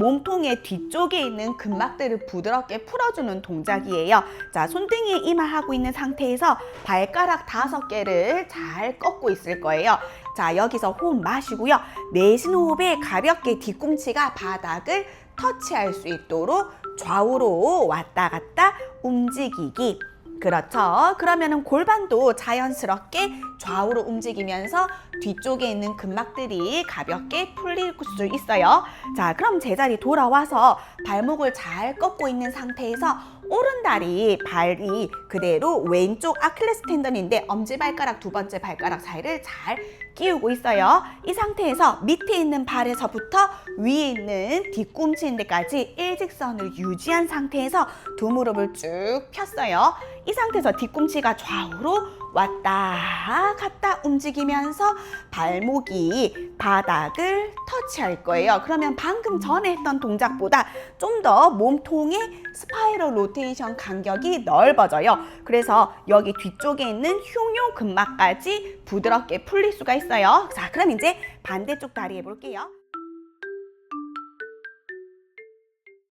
몸통의 뒤쪽에 있는 근막들을 부드럽게 풀어주는 동작이에요. 자, 손등에 이마하고 있는 상태에서 발가락 다섯 개를 잘 꺾고 있을 거예요. 자, 여기서 호흡 마시고요. 내쉬는 호흡에 가볍게 뒤꿈치가 바닥을 터치할 수 있도록 좌우로 왔다 갔다 움직이기. 그렇죠. 그러면은 골반도 자연스럽게 좌우로 움직이면서 뒤쪽에 있는 근막들이 가볍게 풀릴 수 있어요. 자, 그럼 제자리 돌아와서 발목을 잘 꺾고 있는 상태에서 오른 다리, 발이 그대로 왼쪽 아킬레스 텐던인데 엄지발가락 두 번째 발가락 사이를 잘 끼우고 있어요. 이 상태에서 밑에 있는 발에서부터 위에 있는 뒤꿈치인 데까지 일직선을 유지한 상태에서 두 무릎을 쭉 폈어요. 이 상태에서 뒤꿈치가 좌우로 왔다 갔다 움직이면서 발목이 바닥을 터치할 거예요. 그러면 방금 전에 했던 동작보다 좀 더 몸통의 스파이럴 로테이션 간격이 넓어져요. 그래서 여기 뒤쪽에 있는 흉요 근막까지 부드럽게 풀릴 수가 있어요. 자, 그럼 이제 반대쪽 다리 해볼게요.